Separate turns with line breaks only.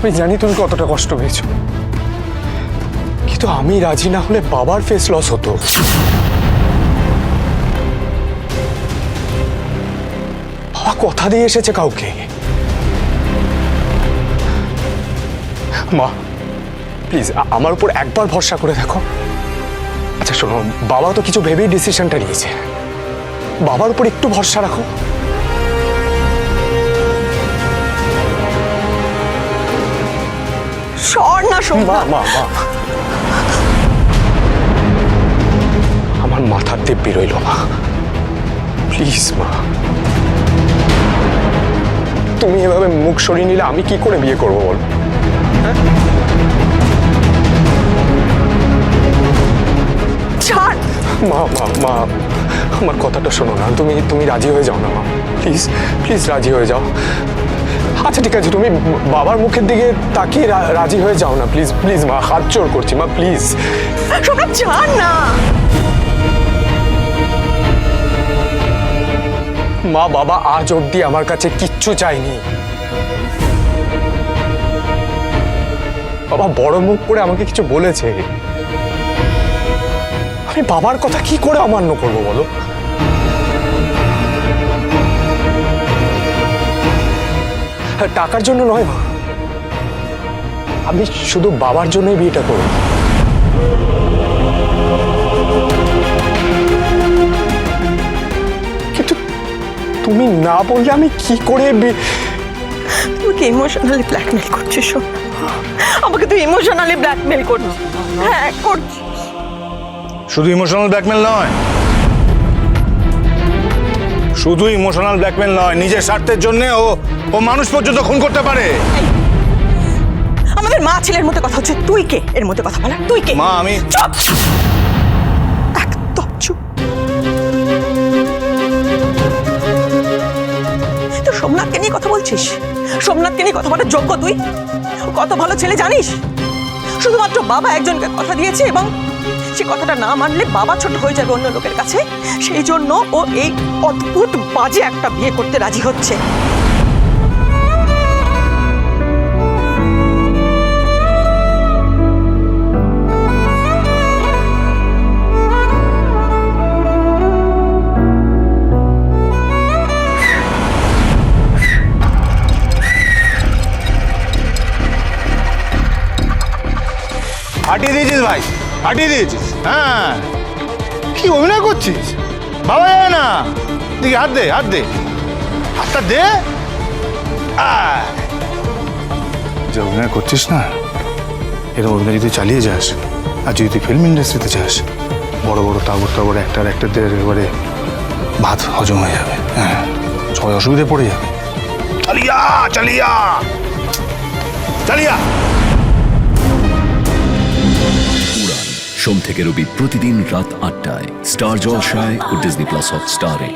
আমি জানি তুমি কতটা কষ্ট পেয়েছ। কিন্তু আমি রাজি না হলে বাবার ফেস লস হতো। বাবা কথা দিয়ে এসেছে কাউকে। মা প্লিজ আমার উপর একবার ভরসা করে দেখো। আচ্ছা শোনো, বাবা তো কিছু ভেবেই ডিসিশনটা নিয়েছে। বাবার উপর একটু ভরসা রাখো।
সর না
মা মা মা। আমার মাথার দিব্যি রইল মা। প্লিজ মা। তুমি এভাবে মুখ সরিয়ে নিলে আমি কি করে বিয়ে করব বল? মা মা মা আমার কথাটা শোনো না। তুমি তুমি রাজি হয়ে যাও না মা। প্লিজ প্লিজ রাজি হয়ে যাও। আচ্ছা ঠিক আছে তুমি বাবার মুখের দিকে তাকিয়ে রাজি হয়ে যাও না প্লিজ প্লিজ মা হাত জোর করছি মা প্লিজ
না।
মা বাবা আজ অবধি আমার কাছে কিচ্ছু চাইনি বাবা বড় মুখ করে আমাকে কিছু বলেছে। আমি বাবার কথা কি করে অমান্য করব বলো? টাকার জন্য নয় মা। আমি শুধু বাবার জন্যই বিয়েটা করব কিন্তু তুমি না বললে আমি কি করে
তুই ইমোশনালি ব্ল্যাকমেল করছিস আমাকে তুই ইমোশনালি ব্ল্যাকমেল করছিস। হ্যাঁ করছিস।
শুধু ইমোশনাল ব্ল্যাকমেল নয় শুধু ইমোশনাল ব্ল্যাকমেল নয় নিজের স্বার্থের জন্য ও ও মানুষ পর্যন্ত খুন করতে পারে।
আমাদের মা ছেলের মধ্যে কথা হচ্ছে। তুই কে এর মধ্যে কথা বলা? তুই কে?
মা, আমি-
চুপ! একদম চুপ। তো সোমনাথকে নিয়ে কথা বলছিস? সোমনাথকে নিয়ে কথা বলার যোগ্য তুই? কত ভালো ছেলে জানিস? শুধুমাত্র বাবা একজনকে কথা দিয়েছে এবং সে কথাটা না মানলে বাবা ছোট হয়ে যাবে অন্য লোকের কাছে। সেই জন্য ও এই অদ্ভুত বাজে একটা বিয়ে করতে রাজি হচ্ছে।
হাঁটিয়ে দিয়েছিস ভাই। হাঁটিয়ে দিয়েছিস? হ্যাঁ। কি অভিনয় করছিস? বাবা যাবে না। দেখি, হাত দে হাত দে। হাতটা দে। যে অভিনয় করছিস না, এরকম অভিনয় যদি চালিয়ে যাস, আর যদি তুই ফিল্ম ইন্ডাস্ট্রিতে যাস, বড় বড় তাবর তাবর অ্যাক্টার অ্যাক্টারদের এবারে ভাত হজম হয়ে যাবে। হ্যাঁ সবাই অসুবিধায় পড়ে যাবে। চালিয়া চালিয়া। চালিয়া।
সোম থেকে রবি প্রতিদিন রাত আটটায়। স্টার জলসায় ও ডিজনি প্লাস হট স্টারে